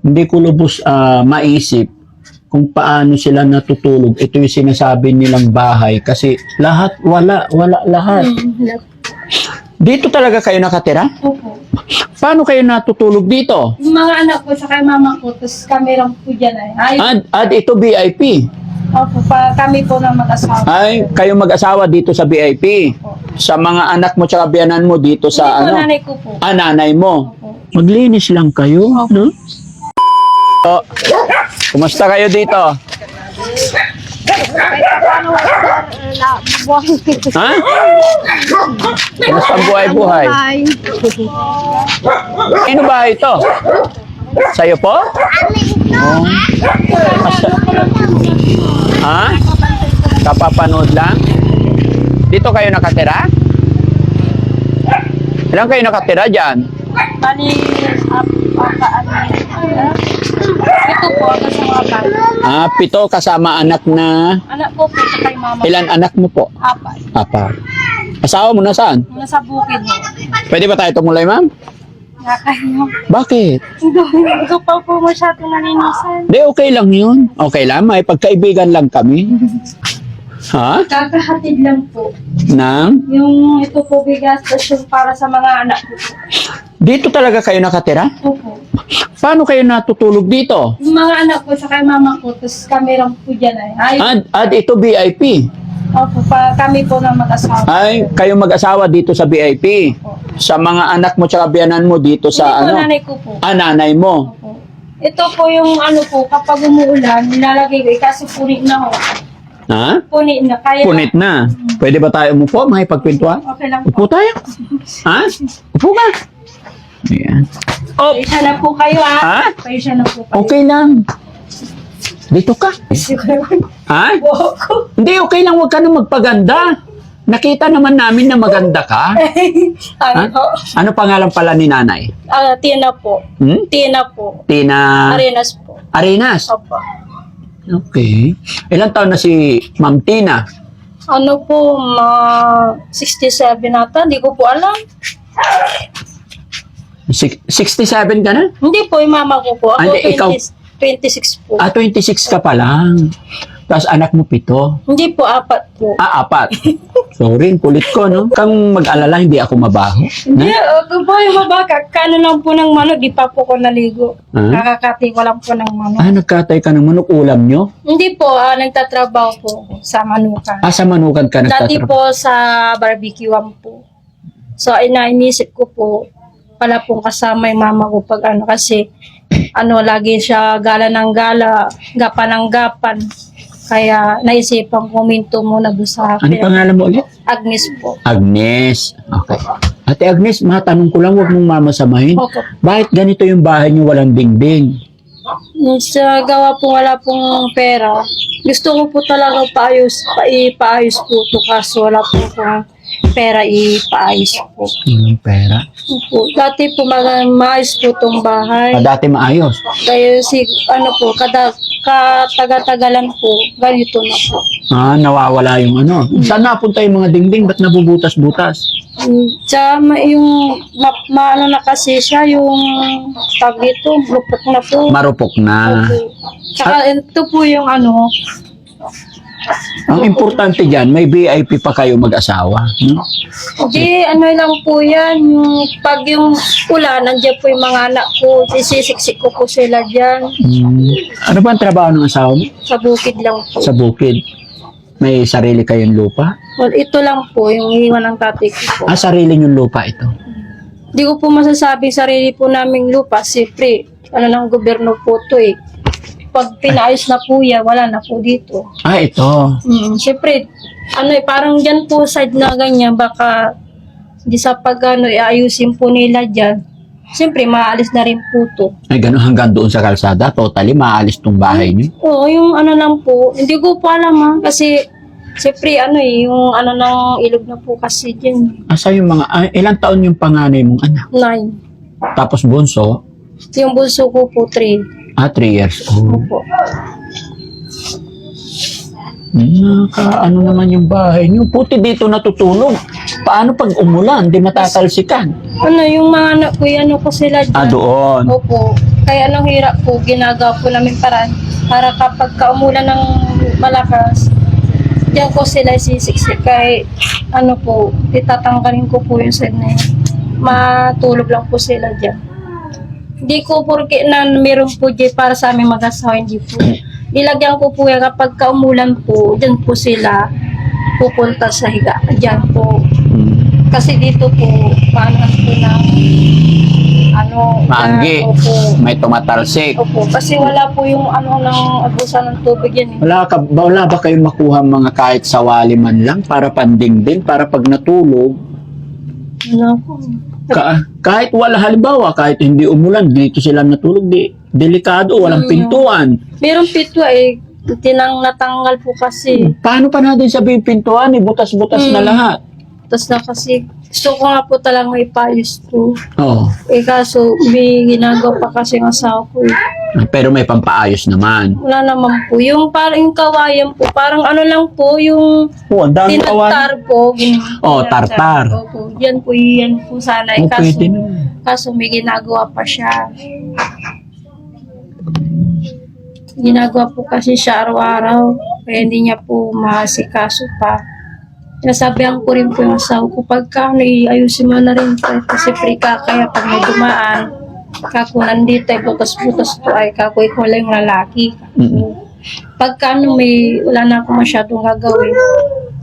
hindi ko lubos ah, maisip kung paano sila natutulog. Ito yung sinasabi nilang bahay kasi lahat, wala, wala lahat. Hmm, Dito talaga kayo nakatira? Opo. Paano kayo natutulog dito? Yung mga anak ko sa kay mama ko, tapos kami lang po dyan ay. Ay, Ad, ad ito VIP. opo, pa, kami po na mag-asawa. Ay, kayo mag-asawa dito sa VIP. Opo. Sa mga anak mo tsaka biyanan mo dito sa Hindi po ano? nanay ko po. Ah, nanay mo. Opo. Maglinis lang kayo, Opo. no? So, kumusta kayo dito? Ha? Kumusta buhay-buhay? Sino ba ito? Sa'yo po? Oh. Ha? Kapapanood lang? Dito kayo nakatira? Ilan kayo nakatira dyan? Bali, ap, apa, ano, ah, ito po, ako sa mga bata. Ah, pito kasama anak na... Anak ko po sa kay mama. Ilan anak mo po? Apat. Apat. Asawa mo nasaan? Nasa bukid mo. Pwede ba tayo tumulay, ma'am? Nakahiyo. Bakit? Hindi pa po masyado naninisan. Di, okay lang yun. Okay lang, may pagkaibigan lang kami. Ha? Kakahatid lang po. Nang? Yung ito po bigas, tapos yung para sa mga anak ko po. Dito talaga kayo nakatira? Opo. Paano kayo natutulog dito? Yung mga anak ko sa kay mama ko, tapos kami lang po dyan ay. Ay, Ad, ad ito VIP. opo, pa, kami po na mag-asawa. Ay, kayo mag-asawa dito sa VIP. Opo. Sa mga anak mo tsaka biyanan mo dito sa Hindi po ano? nanay ko po. Ah, nanay mo. Opo. Ito po yung ano po, kapag umuulan, nilalagay ko, eh, kaso punit na ho. Ha? Punit na, kaya Punit na. Pwede ba tayo umupo? Makipagkwentuhan? Okay lang Upo po. tayo. Ha? Upo ka. Ayan. Oh, Paisa na po kayo Ha? ha? Paisa na po kayo. okay lang. Dito ka. Ha? Hindi, okay lang. Huwag ka na magpaganda. Nakita naman namin na maganda ka. Ano po? Ano pangalan pala ni nanay? Ah, Tina po. Hmm? Tina po. Tina Arenas po. Arenas. Opo. Okay. Ilang taon na si Ma'am Tina? Ano po, ma 67 nata, hindi ko po alam. Six- 67 ka na? Hindi po, yung mama ko po. Ako hindi, ikaw- 20 26 po. Ah, 26 ka pa lang. Tapos anak mo pito. Hindi po, apat po. Ah, apat. Sorry, kulit ko, no? Kang mag-alala, hindi ako mabaho. Hindi, ako po yung mabaka. Kano lang po ng manok, di pa po ko naligo. Ah? Kakakati ko lang po ng manok. Ah, nagkatay ka ng manok ulam nyo? Hindi po, ah, nagtatrabaho po ako sa manukan. Ah, sa manukan ka Dati nagtatrabaho? po sa barbecuean po. So, inainisip ko po, pala pong kasama yung mama ko pag ano, kasi ano, lagi siya gala ng gala, gapan ng gapan. Kaya naisipan ko minto muna doon sa Ano pangalan mo ulit? Agnes po. Agnes. Okay. Ate Agnes, matanong ko lang, huwag mong mamasamahin. Opo. Bakit ganito yung bahay niyo walang dingding? Sa gawa po wala pong pera, gusto ko po talaga paayos, pa, ipaayos po to kaso wala po akong pera ipaayos po. Yung pera. po. Dati po mag- maayos po tong bahay. Ah, dati maayos. Kaya si, ano po, kada, kataga-tagalan po, ganito na po. Ah, nawawala yung ano. Saan napunta yung mga dingding? Ba't nabubutas-butas? Mm, Tsaka ma- yung, ma, maano na kasi siya, yung tag dito, lupok na po. Marupok na. Opo. Tsaka ito po yung ano, Ang importante dyan, may VIP pa kayo mag-asawa. No? di ano lang po yan, yung pag yung ulan, nandiyan po yung mga anak ko, sisisiksik ko po sila dyan, Hmm. Ano ba ang trabaho ng asawa mo? sa bukid lang po. Sa bukid. May sarili kayong lupa? Well, ito lang po, yung iwan ng tatay ko po. Ah, sarili yung lupa ito. Di ko po masasabi sarili po naming lupa. Siyempre, ano ng gobyerno po to eh. Pag pinaayos na po yan, wala na po dito. Ah, ito. Hmm, siyempre, ano eh, parang dyan po side na ganyan, baka di sa pag ano, iayusin po nila dyan. Siyempre, maalis na rin po to. Ay, ganun hanggang doon sa kalsada. Totally, maalis tong bahay niyo. Oo, yung ano lang po, hindi ko po alam ha, kasi siyempre, ano eh, yung ano ng ilog na po kasi dyan, Asa yung mga, ah, ilang taon yung panganay mong anak? nine. Tapos bunso, Yung bunso ko po, three. Ah, 3 years old. Opo. Naka, ano naman yung bahay niyo? Puti dito natutulog. Paano pag umulan? Di matatalsikan. Ano, yung mga anak ko, ano ko sila dyan. Ah, doon. Opo. Kaya anong hirap po, ginagawa po namin paraan para kapag kaumulan ng malakas, diyan ko sila sisiksik kay ano po, itatanggalin ko po yung side na yun. Matulog lang po sila diyan. Hindi ko porke na meron po dyan para sa aming mag-asawa, hindi po. Nilagyan ko po yan kapag kaumulan po, diyan po sila pupunta sa higa. Diyan po. Kasi dito po, paano po ng ano, Maanggi. na- opo. May tumatalsik. Opo, kasi wala po yung ano ng abusan ng tubig yan eh. Wala, ka, ba- wala ba kayong makuha mga kahit sawali man lang para pandingding, para pag natulog, Wala po. Ka, kahit wala halimbawa, kahit hindi umulan, dito sila natulog, di, delikado, walang Mm. pintuan. Merong pitwa eh, tinang natanggal po kasi. Paano pa natin sabihin pintuan, eh, butas-butas na Mm. lahat. Tapos na kasi, gusto ko nga po talagang may payos to. Oh, Eh kaso, may ginagawa pa kasi ng asawa ko eh. Pero may pampaayos naman. Wala naman po. Yung parang yung kawayan po, parang ano lang po, yung Oh, ang dami kawan. tinagtar po. gin- Oh, tartar. Opo, yan po, yan po sana. Eh, Oh, kaso, pwede na. kaso may ginagawa pa siya. Ginagawa po kasi siya araw-araw. Kaya hindi niya po masikaso pa. Nasabihan ko rin po yung asawa ko, pagka ano, ayusin mo na rin. po. Kasi free ka, kaya pag may dumaan, kako nandito ay butas-butas to ay kako ikaw lang yung lalaki. Mm-mm. Pagka ano, may, wala na ako masyadong gagawin.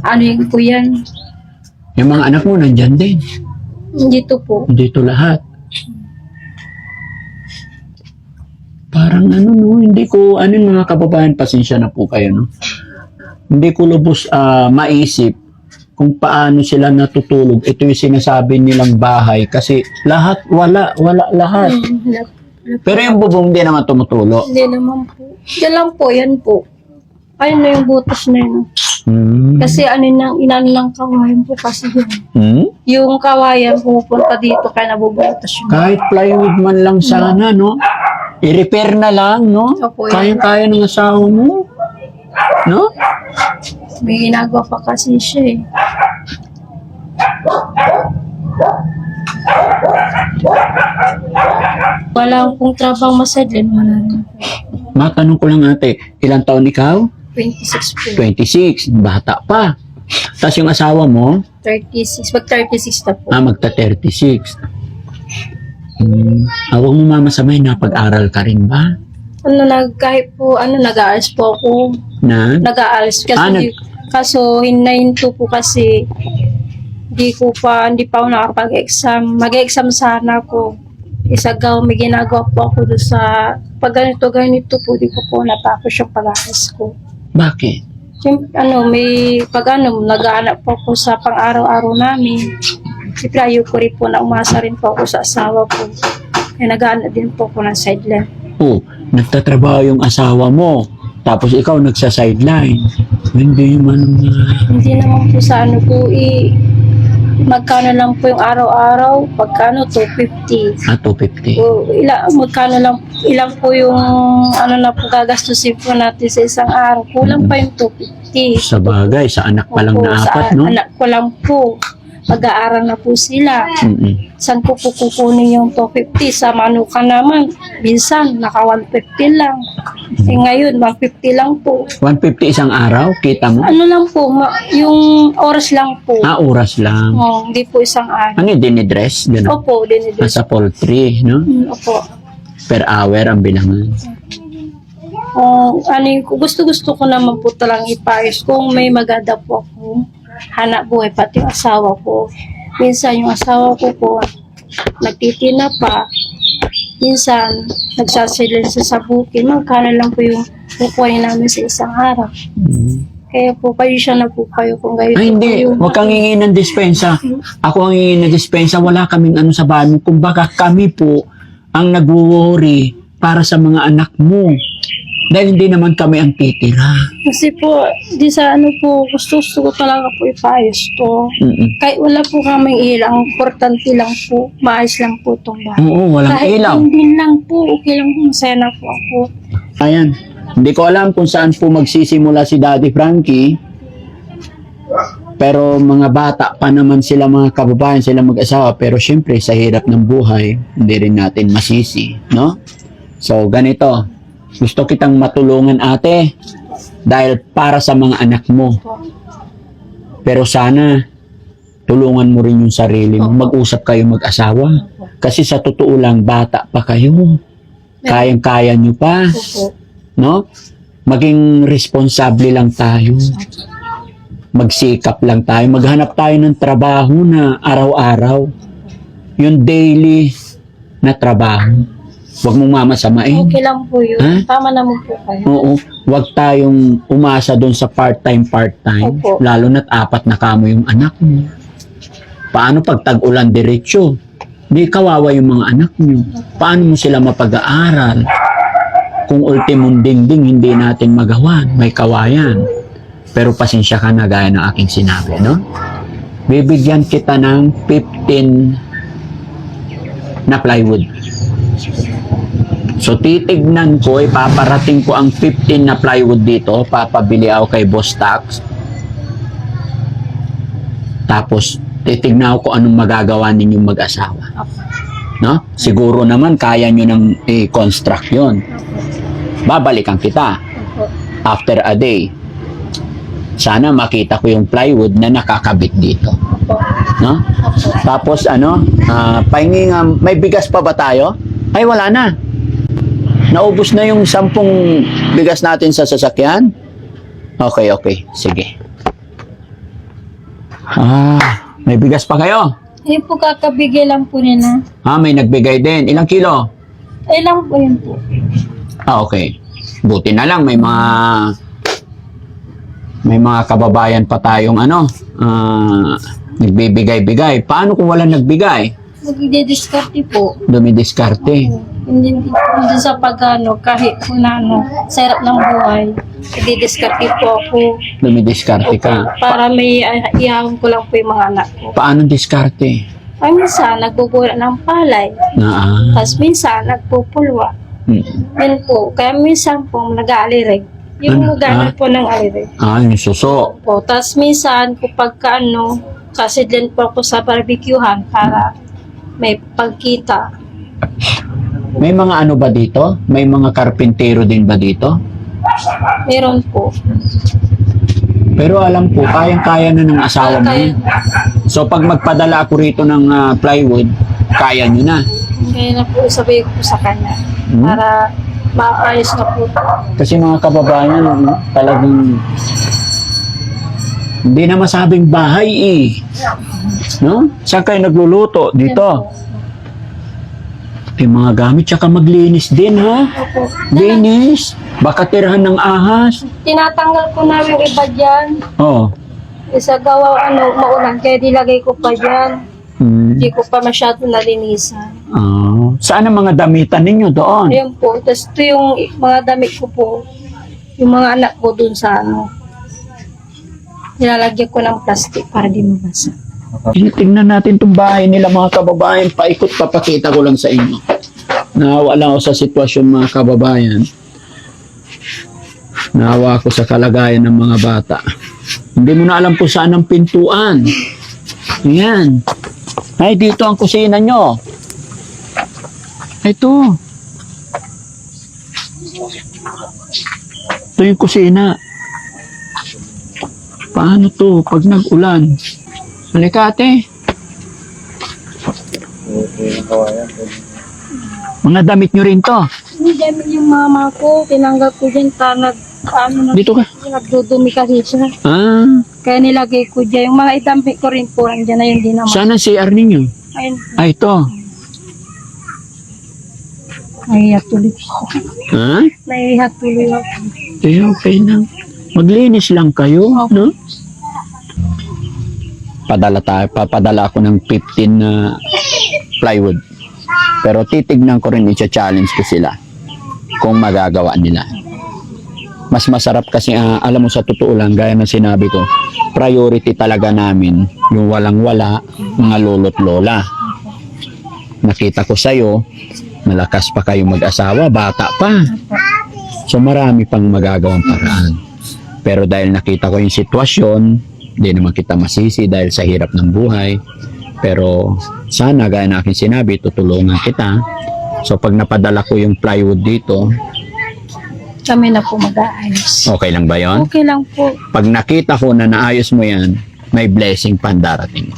Ano yun po yan? Yung mga anak mo nandyan din. Dito po. Dito lahat. Parang ano no, hindi ko, ano yung mga kababayan, pasensya na po kayo no. Hindi ko lubos ah, maisip kung paano sila natutulog. Ito yung sinasabi nilang bahay kasi lahat, wala, wala lahat. Hmm. Pero yung bubong di naman tumutulo. Hindi naman po. Yan lang po, yan po. Ayun na yung butas na yun. Hmm. Kasi ano nang inan lang kawayan po kasi yun. Hmm? Yung kawayan pupunta dito kaya nabubutas yun. Kahit plywood man lang sana, no? I-repair na lang, no? Opo. Kayang-kaya ng asawa mo. No? May ginagawa pa kasi siya eh. Wala pong trabaho masadlin. Wala rin. Matanong ko lang ate, ilang taon ikaw? 26 po. 26, bata pa. Tapos yung asawa mo, 36. Mag 36 na po. ah, magta 36. Hmm. Ah, huwag mo mamasamay na pag-aral ka rin ba? Ano nag kahit po ano nag-aalis po ako. Na? Nag-aalis kasi Ah, nag- di- kaso hinahinto po kasi hindi ko pa hindi pa ako nakapag-exam. Mag-exam sana ako. Isagaw may ginagawa po ako doon sa pag ganito ganito po di ko po natapos yung pag-aalis ko. Bakit? Siyempre, ano, may pag ano, nag-aanap po ako sa pang-araw-araw namin. Siyempre, ayaw ko rin po na umasa rin po ako sa asawa ko. Kaya nag-aanap din po ako ng sideline. Oh, nagtatrabaho yung asawa mo. Tapos ikaw nagsa-sideline. Hindi man nga. Hindi naman po sa ano po, i magkano lang po yung araw-araw, pagkano 250. Ah, 250. O, ila, magkano lang, ilang po yung ano na po gagastusin po natin sa isang araw. Kulang pa yung 250. Sa bagay, sa anak pa lang Opo, na sa apat, no? anak ko lang po. Mag-aaral na po sila. Mm-mm. Saan ko po kukunin yung 250? Sa manukan naman, minsan, naka 150 lang. Eh ngayon, 150 lang po. 150 isang araw, kita mo? Ano lang po, ma- yung oras lang po. Ah, oras lang. Oh, hindi po isang araw. Ano yung dinidress? Ganun. Opo, dinidus. Nasa poultry, no? Mm, Opo. Per hour ang bilangan. Kung ano yung, gusto-gusto ko naman po talang ipayos kung may maganda po ako hanap buhay, pati yung asawa ko. Minsan yung asawa ko po, nagtitina pa. Minsan, nagsasilin sa sabukin. Magkano lang po yung kukuhain namin sa isang araw. Mm. Kaya po, kayo siya na po kayo kung gayon Ay, hindi. yung- Huwag kang hingi ng dispensa. Ako ang hingi ng dispensa. Wala kaming ano sa bahay mo. Kumbaga kami po ang nagwo-worry para sa mga anak mo. Dahil hindi naman kami ang titira. Kasi po, di sa ano po, gusto-gusto ko talaga po ipayos to. Mm-mm. Kahit wala po kaming ilaw, ang importante lang po, maayos lang po itong bahay. Oo, walang Kahit ilaw. hindi lang po, okay lang po, masaya na po ako. Ayan. Hindi ko alam kung saan po magsisimula si Daddy Frankie. Pero mga bata pa naman sila mga kababayan, sila mag-asawa. Pero syempre sa hirap ng buhay, hindi rin natin masisi, no? So, ganito. Gusto kitang matulungan ate dahil para sa mga anak mo. Pero sana tulungan mo rin yung sarili mo. Mag-usap kayo mag-asawa. Kasi sa totoo lang, bata pa kayo. Kayang-kaya nyo pa. No? Maging responsable lang tayo. Magsikap lang tayo. Maghanap tayo ng trabaho na araw-araw. Yung daily na trabaho. Huwag mong mamasamain. Okay lang po yun. Ha? Tama naman po kayo. Oo. Huwag tayong umasa doon sa part-time, part-time. Opo. Lalo na't apat na kamo yung anak mo. Paano pag tag-ulan diretsyo? Di kawawa yung mga anak nyo. Paano mo sila mapag-aaral? Kung ultimong dingding hindi natin magawa, may kawayan. Pero pasensya ka na gaya ng aking sinabi, no? Bibigyan kita ng 15 na plywood. So titignan ko, ipaparating ko ang 15 na plywood dito, papabili ako kay Boss Tax. Tapos titignan ko anong magagawa ninyong mag-asawa. No? Siguro naman kaya nyo nang i-construct yun. Babalikan kita after a day. Sana makita ko yung plywood na nakakabit dito. No? Tapos ano, ah pahingi nga, may bigas pa ba tayo? Ay wala na. Naubos na yung sampung bigas natin sa sasakyan? Okay, okay. Sige. Ah, may bigas pa kayo? Eh po kakabigay lang po nila. Ah, may nagbigay din. Ilang kilo? Eh lang po yun po. Ah, okay. Buti na lang may mga may mga kababayan pa tayong ano, ah, nagbibigay-bigay. Paano kung wala nagbigay? Magdi-discarte po. Dumidiskarte. Hindi, hindi sa pagano, kahit na ano, sa hirap ng buhay, nagdi-discarte po ako. Dumidiskarte ka. Para may uh, ihawin ko lang po yung mga anak ko. Paano diskarte? Ay, minsan, nagkukura ng palay. Ah. Tapos minsan, nagpupulwa. Hmm. Yan po. Kaya minsan po, nag-aalirig. Yung Ano? gana Ah? po ng alirig. Ah, yung suso. Po. Tapos minsan, kapag ka, ano, kasi din po ako sa barbecuehan para may pagkita. May mga ano ba dito? May mga karpintero din ba dito? Meron po. Pero alam ko, kayang-kaya na ng asawa mo. Kaya. So pag magpadala ako rito ng ah, plywood, kaya nyo na. kaya na po sabi ko po sa kanya. Hmm? Para maayos na po. Kasi mga kababayan, ano, talagang hindi na masabing bahay eh. No? Saan kayo nagluluto? Dito. Yung mga gamit, tsaka maglinis din ha. Opo. Linis. Baka tirahan ng ahas. Tinatanggal ko na yung iba dyan. Oh. Isa gawa ano, maulan. Kaya nilagay ko pa dyan. Hmm. Hindi ko pa masyado nalinisan. Ah. Saan ang mga damitan ninyo doon? Ayun po. Tapos ito yung mga damit ko po. Yung mga anak ko dun sa ano. Nilalagyan ko ng plastic para di mabasa. Tingnan natin itong bahay nila mga kababayan. Paikot, papakita ko lang sa inyo. Naawa lang ako sa sitwasyon mga kababayan. Naawa ako sa kalagayan ng mga bata. Hindi mo na alam kung saan ang pintuan. Yan. Ay, dito ang kusina nyo. Ito. Ito yung kusina. Paano to pag nag-ulan? Halika ate. Mga damit nyo rin to. Hindi dami yung mama ko. Tinanggap ko dyan para nag, ano, Dito ka. nagdudumi kasi siya. Ah, Kaya nilagay ko dyan. Yung mga idampi ko rin po. Andyan na yun din naman. saan ang CR ninyo? Ayun. Ah, ito. Nahihiya tuloy. Ha? Nahihiya tuloy ako. Eh, okay lang. Maglinis lang kayo, no? Padala tayo, papadala ako ng 15 na plywood. Pero titignan ko rin, i-challenge ko sila kung magagawa nila. Mas masarap kasi, ah, alam mo sa totoo lang, gaya ng sinabi ko, priority talaga namin yung walang-wala, mga lolo't lola. Nakita ko sa'yo, malakas pa kayo mag-asawa, bata pa. So marami pang magagawang paraan. Pero dahil nakita ko yung sitwasyon, hindi naman kita masisi dahil sa hirap ng buhay. Pero sana gaya na aking sinabi, tutulungan kita So pag napadala ko yung plywood dito, Kami na po mag-aayos. okay lang ba yon? Okay lang po. Pag nakita ko na naayos mo yan, may blessing pa darating.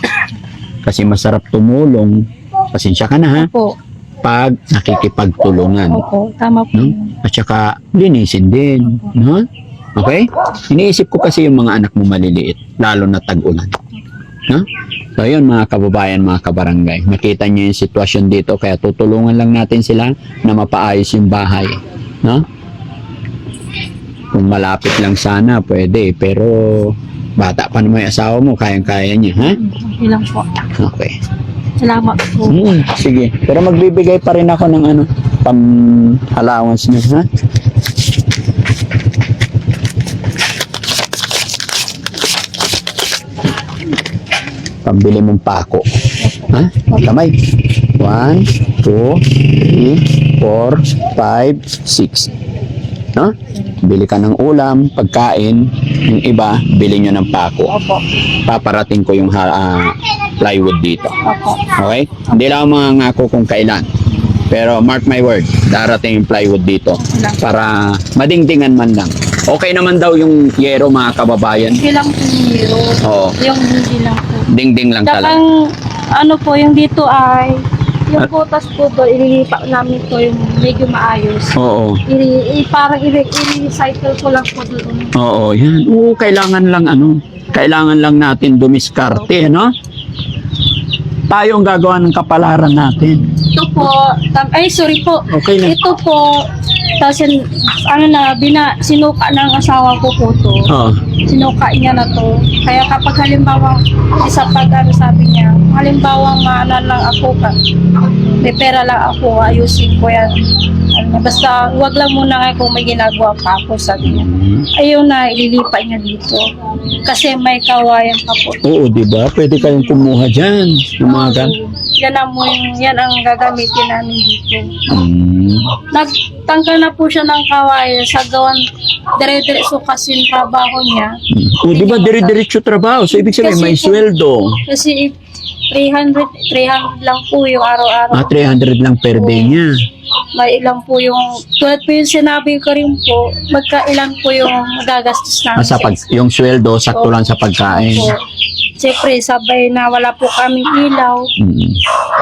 Kasi masarap tumulong, pasensya ka na ha, Opo. pag nakikipagtulungan. Opo. Tama po. No? At saka, linisin din. No? Okay? Iniisip ko kasi yung mga anak mo maliliit, lalo na tag-ulan. No? So, yun mga kababayan, mga kabarangay. Nakita niyo yung sitwasyon dito, kaya tutulungan lang natin sila na mapaayos yung bahay. No? Kung malapit lang sana, pwede. Pero, bata pa naman yung asawa mo, kayang-kaya niya, ha? Okay lang po. Okay. Salamat po. Hmm, sige. Pero magbibigay pa rin ako ng ano, pam allowance niya, ha? Pambili mong pako. Ha? Kamay. 1, 2, 3, 4, 5, 6. No? Bili ka ng ulam, pagkain, yung iba, bili nyo ng pako. Opo. Paparating ko yung ah, plywood dito. Opo. Okay? Hindi lang ako mangangako kung kailan. Pero mark my word, darating yung plywood dito para madingdingan man lang. Okay naman daw yung yero mga kababayan. Okay lang yung hero. Oo, Yung hindi lang. Dingding lang Tsaka talaga. ang ano po, yung dito ay, yung butas po doon, ililipat namin to yung medyo maayos. Oo. I, i, parang i- i-recycle ko lang po doon. Oo, yan. Oo, kailangan lang ano, kailangan lang natin dumiskarte, no? Tayo ang gagawa ng kapalaran natin. Ito po, tam, ay sorry po, Okay lang. ito po, tapos yun, ano na, bina, sinuka ng asawa ko po to. Oo. Sinuka niya na to. Kaya kapag halimbawa, isa pag ano sabi niya, halimbawa maana lang ako ka, may pera lang ako, ayusin ko yan. Ano, basta wag lang muna nga kung may ginagawa pa ako, sabi niya. Ayun na, ililipat niya dito. Kasi may kawayan pa po. Oo, di ba? Pwede kayong kumuha dyan. Yung mga gan. Yan ang, yan ang gagamitin namin dito. Mm. Nagtanggal na po siya ng kawayan sa gawan dire-diretso kasi yung trabaho niya. O, di ba dire-diretso trabaho? So, ibig sabihin, may po- sweldo. Kasi 300, 300 lang po yung araw-araw. Ah, 300 lang per day niya. May ilan po yung, tulad po yung sinabi ko rin po, magkailan po yung gagastos namin. Ah, sa pag, yung sweldo, sakto lang sa pagkain. Opo. Siyempre, sabay na wala po kaming ilaw. Mm.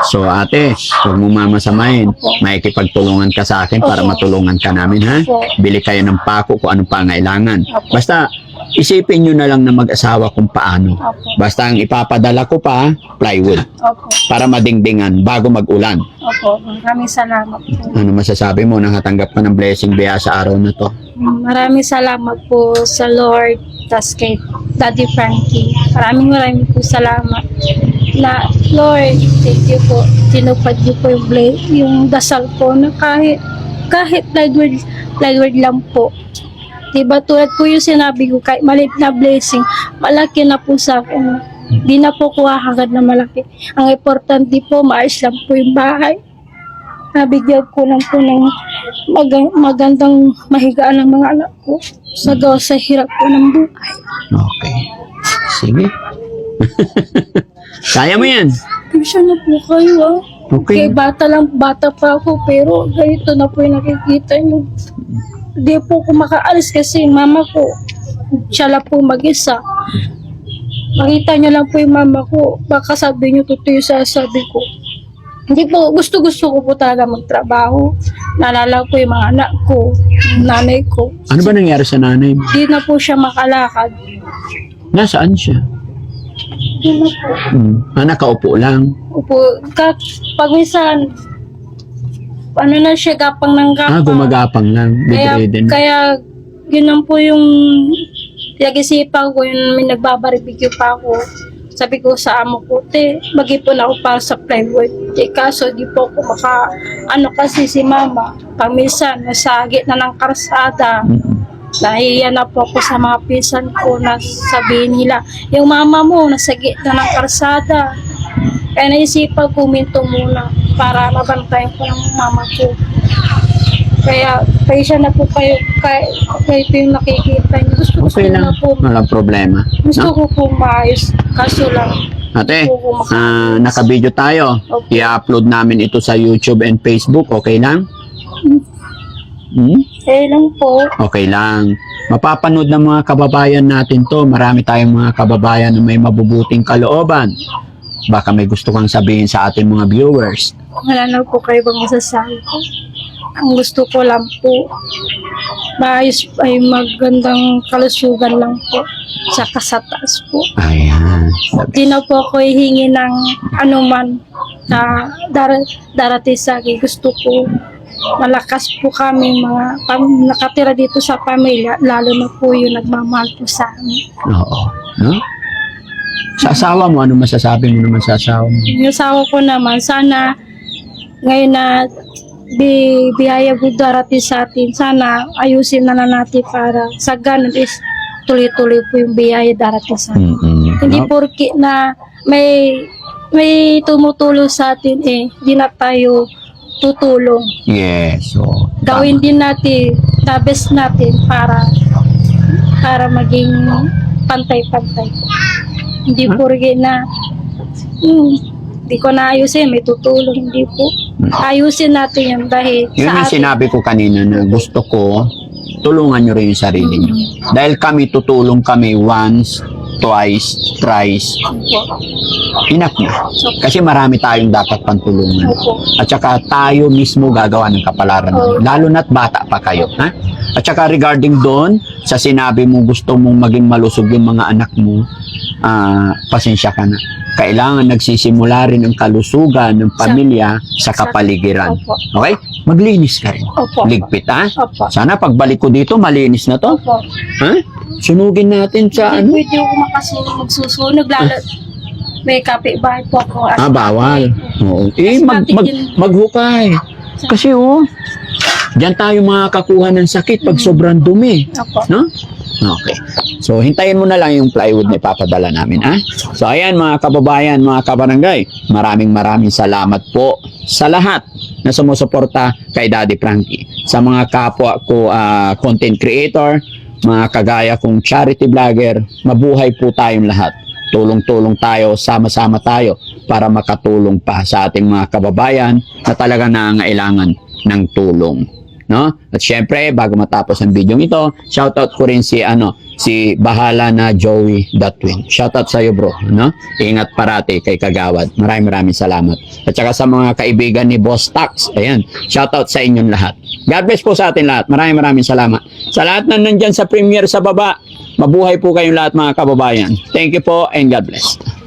So, ate, huwag mong mamasamahin. Makikipagtulungan ka sa akin para Opo. matulungan ka namin, ha? Opo. Bili kayo ng pako kung anong pangailangan. Opo. Basta, isipin nyo na lang na mag-asawa kung paano. Opo. Basta ang ipapadala ko pa, plywood. Opo. Para madingdingan bago mag-ulan. Opo. Maraming salamat po. Ano masasabi mo? Nakatanggap ka ng blessing biya sa araw na to. Maraming salamat po sa Lord, tas kay Daddy Frankie. Maraming maraming po salamat. Na, Lord, thank you po. Tinupad niyo po yung, bla- yung dasal ko na kahit, kahit plywood, plywood lang po. Diba tulad po yung sinabi ko, kahit maliit na blessing, malaki na po sa akin. Di na po kuha hagad na malaki. Ang importante po, maayos lang po yung bahay. Nabigyan ko lang po ng mag- magandang mahigaan ng mga anak ko sa gawa sa hirap po ng buhay. Okay. Sige. Kaya mo yan. Pasensya na po kayo ah. Okay. Kaya bata lang, bata pa ako pero ganito na po yung nakikita niyo. Hindi po ako makaalis kasi mama ko, siya lang po mag-isa. Makita niyo lang po yung mama ko, baka sabi niyo totoo yung sasabi ko. Hindi po, gusto-gusto ko po talaga magtrabaho. Naalala ko yung mga anak ko, nanay ko. Ano ba nangyari sa nanay mo? Hindi na po siya makalakad. Nasaan siya? Hindi na po. Hmm. Ah, nakaupo lang. Upo, ka, pag minsan, ano na siya, gapang ng gapang. Ah, gumagapang lang. Kaya, Bedridden. kaya, yun lang po yung pinag-isipan ko, yun may nagbabarbecue pa ako. Sabi ko sa amo ko, te, mag-ipon ako para sa plywood. Te, kaso di po ako maka, ano kasi si mama, pag minsan, nasa gitna ng karsada, Mm. nahiya na po ako sa mga pisan ko na sabihin nila, yung mama mo, nasa gitna ng karsada. Kaya naisipan ko minto muna para mabantayan ko ng mama ko. Kaya, kaya siya na po kayo, kaya, kayo po yung nakikita niyo. Gusto, gusto Okay ko na lang. po, Walang problema. gusto No? ko po maayos. Kaso lang, Ate, ah, naka-video tayo. Okay. I-upload namin ito sa YouTube and Facebook. Okay lang? Hmm? Eh lang po. Okay lang. Mapapanood ng mga kababayan natin to. Marami tayong mga kababayan na may mabubuting kalooban. Baka may gusto kang sabihin sa ating mga viewers. Wala na po kayo bang masasabi ko. Ang gusto ko lang po, maayos ay magandang kalusugan lang po sa kasataas po. Ayan. Di na po ako hihingi ng anuman na dar- darating sa akin. Gusto ko malakas po kami mga pam- nakatira dito sa pamilya, lalo na po yung nagmamahal po sa amin. Oo. No? Sa asawa mo, ano masasabi mo naman sa asawa mo? Yung asawa ko naman, sana ngayon na bi biyaya po darating sa atin, sana ayusin na, na natin para sa ganun is tuloy-tuloy po yung biyaya darating sa atin. Mm-mm. Hindi No? porke na may may tumutulong sa atin eh, di na tayo tutulong. Yes. So, Gawin din natin, the best natin para para maging pantay-pantay. Hindi Huh? porke na hmm, di ko na ayusin, may tutulong, hindi po. Ayusin natin yan dahil Yun sa yung atin. sinabi ko kanina na gusto ko tulungan nyo rin yung sarili nyo. Dahil kami tutulong kami once, twice, thrice, enough na. Kasi marami tayong dapat pantulungan. At saka tayo mismo gagawa ng kapalaran. Lalo na't bata pa kayo. Ha? At saka regarding doon, sa sinabi mo gusto mong maging malusog yung mga anak mo, ah, pasensya ka na. Kailangan nagsisimula rin ang kalusugan ng pamilya sa kapaligiran. Opo. Okay? Maglinis ka rin. Opo. Ligpit ha? Opo. Sana pagbalik ko dito, malinis na to. Opo. Ha? Sunugin natin sa Hindi ano? pwede ako makasunod, magsusunog, lalo may kapitbahay po ako. at- Ah, bawal. Oo. Eh, mag, mag, maghukay. Kasi oh, diyan tayo makakakuha ng sakit pag sobrang dumi. Opo. No? Okay. So, hintayin mo na lang yung plywood na ipapadala namin, ha? So, ayan mga kababayan, mga kabarangay, maraming maraming salamat po sa lahat na sumusuporta kay Daddy Frankie. Sa mga kapwa ko ah, content creator, mga kagaya kong charity vlogger, mabuhay po tayong lahat. Tulong-tulong tayo, sama-sama tayo para makatulong pa sa ating mga kababayan na talaga nangailangan ng tulong no? At syempre, bago matapos ang video ito, shoutout ko rin si ano, si Bahala na Joey the Twin. Shoutout sa iyo, bro, no? Ingat parati kay Kagawad. Maraming maraming salamat. At saka sa mga kaibigan ni Boss Tax, ayan, shoutout sa inyong lahat. God bless po sa atin lahat. Maraming maraming salamat. Sa lahat na nandyan sa premiere sa baba, mabuhay po kayong lahat mga kababayan. Thank you po and God bless.